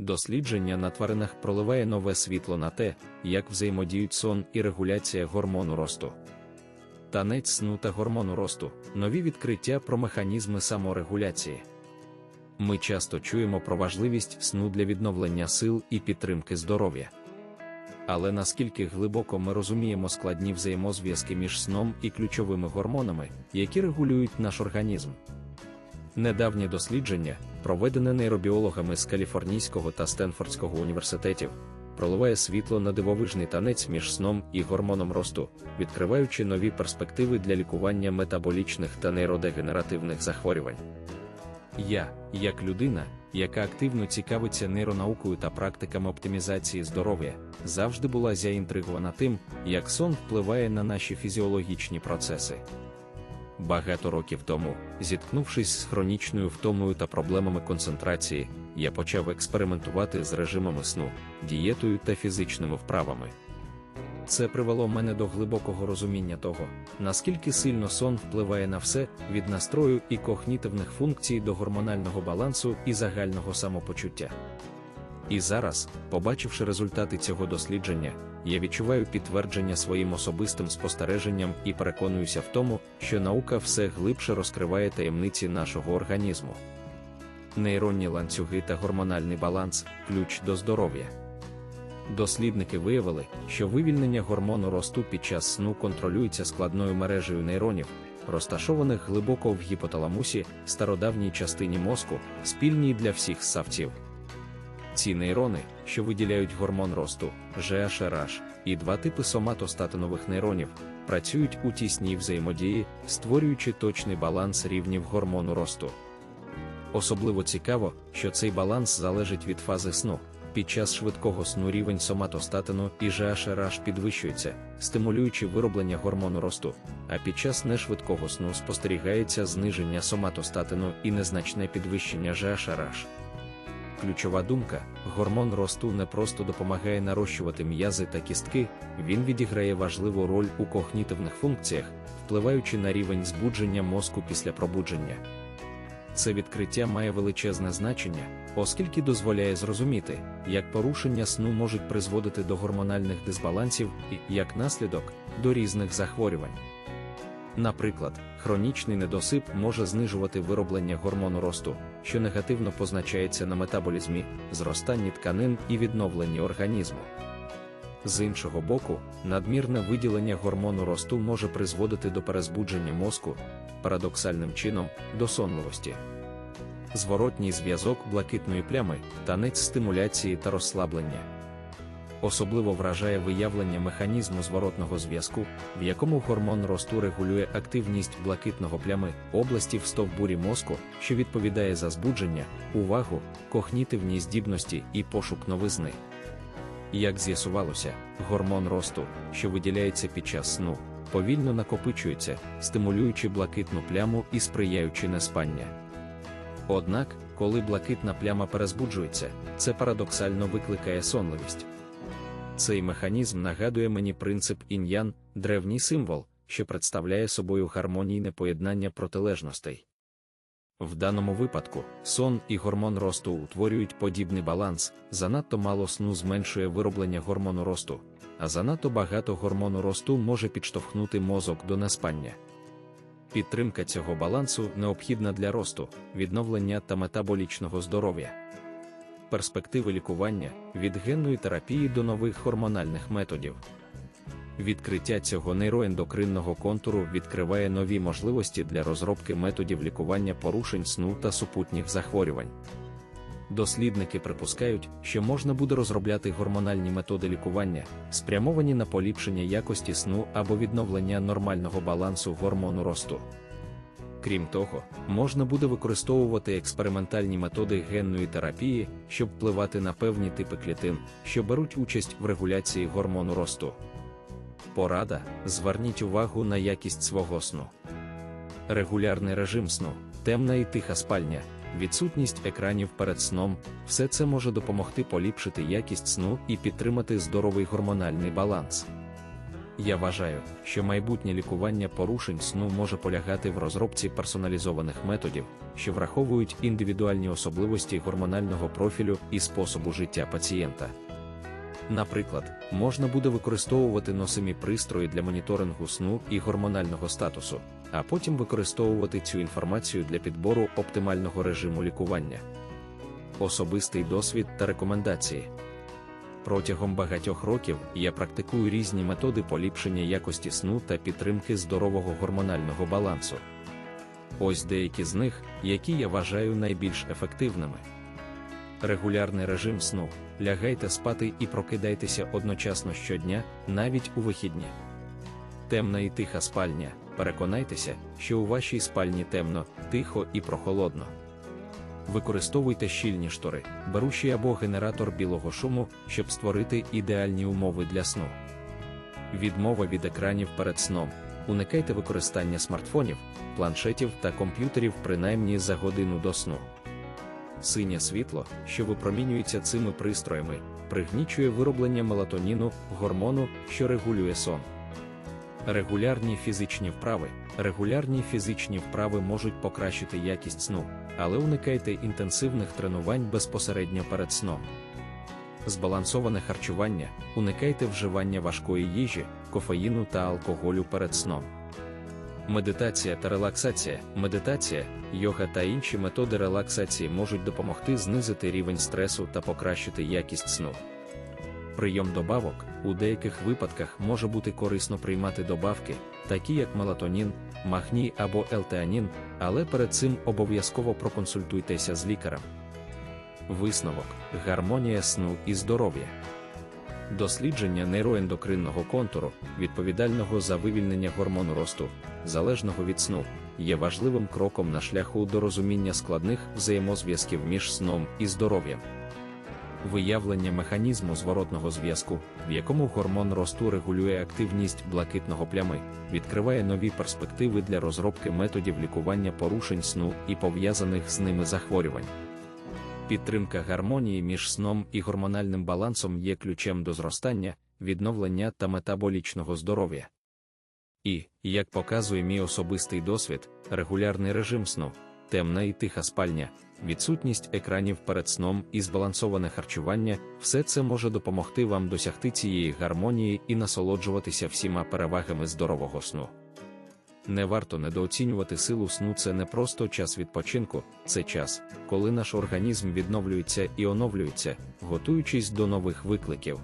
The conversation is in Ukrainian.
Дослідження на тваринах проливає нове світло на те, як взаємодіють сон і регуляція гормону росту. Танець сну та гормону росту нові відкриття про механізми саморегуляції. Ми часто чуємо про важливість сну для відновлення сил і підтримки здоров'я. Але наскільки глибоко ми розуміємо складні взаємозв'язки між сном і ключовими гормонами, які регулюють наш організм? Недавнє дослідження, проведене нейробіологами з Каліфорнійського та Стенфордського університетів, проливає світло на дивовижний танець між сном і гормоном росту, відкриваючи нові перспективи для лікування метаболічних та нейродегенеративних захворювань. Я, як людина, яка активно цікавиться нейронаукою та практиками оптимізації здоров'я, завжди була заінтригована тим, як сон впливає на наші фізіологічні процеси. Багато років тому, зіткнувшись з хронічною втомою та проблемами концентрації, я почав експериментувати з режимами сну, дієтою та фізичними вправами. Це привело мене до глибокого розуміння того, наскільки сильно сон впливає на все від настрою і когнітивних функцій до гормонального балансу і загального самопочуття. І зараз, побачивши результати цього дослідження, я відчуваю підтвердження своїм особистим спостереженням і переконуюся в тому, що наука все глибше розкриває таємниці нашого організму. Нейронні ланцюги та гормональний баланс ключ до здоров'я. Дослідники виявили, що вивільнення гормону росту під час сну контролюється складною мережею нейронів, розташованих глибоко в гіпоталамусі, стародавній частині мозку, спільній для всіх ссавців. Ці нейрони, що виділяють гормон росту, GHRH, і два типи соматостатинових нейронів, працюють у тісній взаємодії, створюючи точний баланс рівнів гормону росту. Особливо цікаво, що цей баланс залежить від фази сну. Під час швидкого сну рівень соматостатину і GHRH підвищується, стимулюючи вироблення гормону росту, а під час нешвидкого сну спостерігається зниження соматостатину і незначне підвищення GHRH. Ключова думка: гормон росту не просто допомагає нарощувати м'язи та кістки, він відіграє важливу роль у когнітивних функціях, впливаючи на рівень збудження мозку після пробудження. Це відкриття має величезне значення, оскільки дозволяє зрозуміти, як порушення сну можуть призводити до гормональних дисбалансів і, як наслідок, до різних захворювань. Наприклад, хронічний недосип може знижувати вироблення гормону росту, що негативно позначається на метаболізмі, зростанні тканин і відновленні організму. З іншого боку, надмірне виділення гормону росту може призводити до перезбудження мозку, парадоксальним чином, до сонливості. Зворотній зв'язок блакитної плями, танець стимуляції та розслаблення. Особливо вражає виявлення механізму зворотного зв'язку, в якому гормон росту регулює активність блакитного плями області в стовбурі мозку, що відповідає за збудження, увагу, когнітивні здібності і пошук новизни. Як з'ясувалося, гормон росту, що виділяється під час сну, повільно накопичується, стимулюючи блакитну пляму і сприяючи неспання. Однак, коли блакитна пляма перезбуджується, це парадоксально викликає сонливість. Цей механізм нагадує мені принцип ін'ян, древній символ, що представляє собою гармонійне поєднання протилежностей. В даному випадку сон і гормон росту утворюють подібний баланс, занадто мало сну зменшує вироблення гормону росту, а занадто багато гормону росту може підштовхнути мозок до неспання. Підтримка цього балансу необхідна для росту, відновлення та метаболічного здоров'я. Перспективи лікування від генної терапії до нових гормональних методів. Відкриття цього нейроендокринного контуру відкриває нові можливості для розробки методів лікування порушень сну та супутніх захворювань. Дослідники припускають, що можна буде розробляти гормональні методи лікування, спрямовані на поліпшення якості сну або відновлення нормального балансу гормону росту. Крім того, можна буде використовувати експериментальні методи генної терапії, щоб впливати на певні типи клітин, що беруть участь в регуляції гормону росту. Порада: зверніть увагу на якість свого сну. Регулярний режим сну, темна і тиха спальня, відсутність екранів перед сном все це може допомогти поліпшити якість сну і підтримати здоровий гормональний баланс. Я вважаю, що майбутнє лікування порушень сну може полягати в розробці персоналізованих методів, що враховують індивідуальні особливості гормонального профілю і способу життя пацієнта. Наприклад, можна буде використовувати носимі пристрої для моніторингу сну і гормонального статусу, а потім використовувати цю інформацію для підбору оптимального режиму лікування. Особистий досвід та рекомендації. Протягом багатьох років я практикую різні методи поліпшення якості сну та підтримки здорового гормонального балансу. Ось деякі з них, які я вважаю найбільш ефективними. Регулярний режим сну. Лягайте спати і прокидайтеся одночасно щодня, навіть у вихідні. Темна і тиха спальня. Переконайтеся, що у вашій спальні темно, тихо і прохолодно. Використовуйте щільні штори, беручий або генератор білого шуму, щоб створити ідеальні умови для сну. Відмова від екранів перед сном. Уникайте використання смартфонів, планшетів та комп'ютерів принаймні за годину до сну. Синє світло, що випромінюється цими пристроями, пригнічує вироблення мелатоніну, гормону, що регулює сон. Регулярні фізичні вправи. Регулярні фізичні вправи можуть покращити якість сну, але уникайте інтенсивних тренувань безпосередньо перед сном. Збалансоване харчування, уникайте вживання важкої їжі, кофеїну та алкоголю перед сном. Медитація та релаксація. Медитація, йога та інші методи релаксації можуть допомогти знизити рівень стресу та покращити якість сну. Прийом добавок у деяких випадках може бути корисно приймати добавки, такі як мелатонін, магній або елтеанін, але перед цим обов'язково проконсультуйтеся з лікарем. Висновок гармонія сну і здоров'я. Дослідження нейроендокринного контуру, відповідального за вивільнення гормону росту, залежного від сну, є важливим кроком на шляху до розуміння складних взаємозв'язків між сном і здоров'ям. Виявлення механізму зворотного зв'язку, в якому гормон росту регулює активність блакитного плями, відкриває нові перспективи для розробки методів лікування порушень сну і пов'язаних з ними захворювань. Підтримка гармонії між сном і гормональним балансом є ключем до зростання, відновлення та метаболічного здоров'я. І, як показує мій особистий досвід, регулярний режим сну, темна і тиха спальня, відсутність екранів перед сном і збалансоване харчування все це може допомогти вам досягти цієї гармонії і насолоджуватися всіма перевагами здорового сну. Не варто недооцінювати силу сну, це не просто час відпочинку, це час, коли наш організм відновлюється і оновлюється, готуючись до нових викликів.